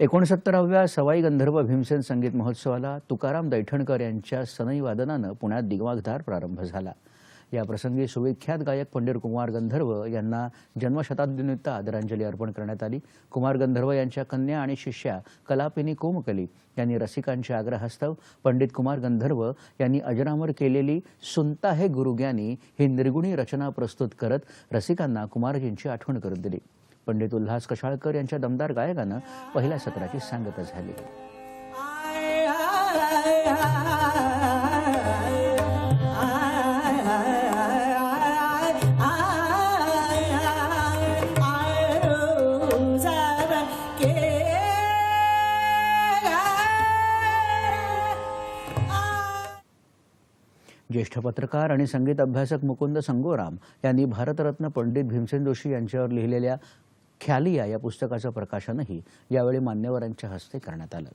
एकोणसत्तराव्या सवाई गंधर्व भीमसेन संगीत महोत्सवाला तुकाराम दैठणकर यांच्या सनई वादनानं पुण्यात दिग्वाघधार प्रारंभ झाला. याप्रसंगी सुविख्यात गायक पंडित कुमार गंधर्व यांना जन्मशताब्दीनिमित्त आदरांजली अर्पण करण्यात आली. कुमार गंधर्व यांच्या कन्या आणि शिष्या कलापिनी कोमकली यांनी रसिकांच्या आग्रहास्तव पंडित कुमार गंधर्व यांनी अजरामर केलेली सुनता हे गुरुज्ञानी ही निर्गुणी रचना प्रस्तुत करत रसिकांना कुमारजींची आठवण करून दिली. पंडित उल्हास कशाळकर यांच्या दमदार गायकानं पहिल्या सत्राची सांगता झाली. ज्येष्ठ पत्रकार आणि संगीत अभ्यासक मुकुंद संगोराम यांनी भारतरत्न पंडित भीमसेन जोशी यांच्यावर लिहिलेल्या ख्यालिया या पुस्तकाचं प्रकाशनही यावेळी मान्यवरांच्या हस्ते करण्यात आलं.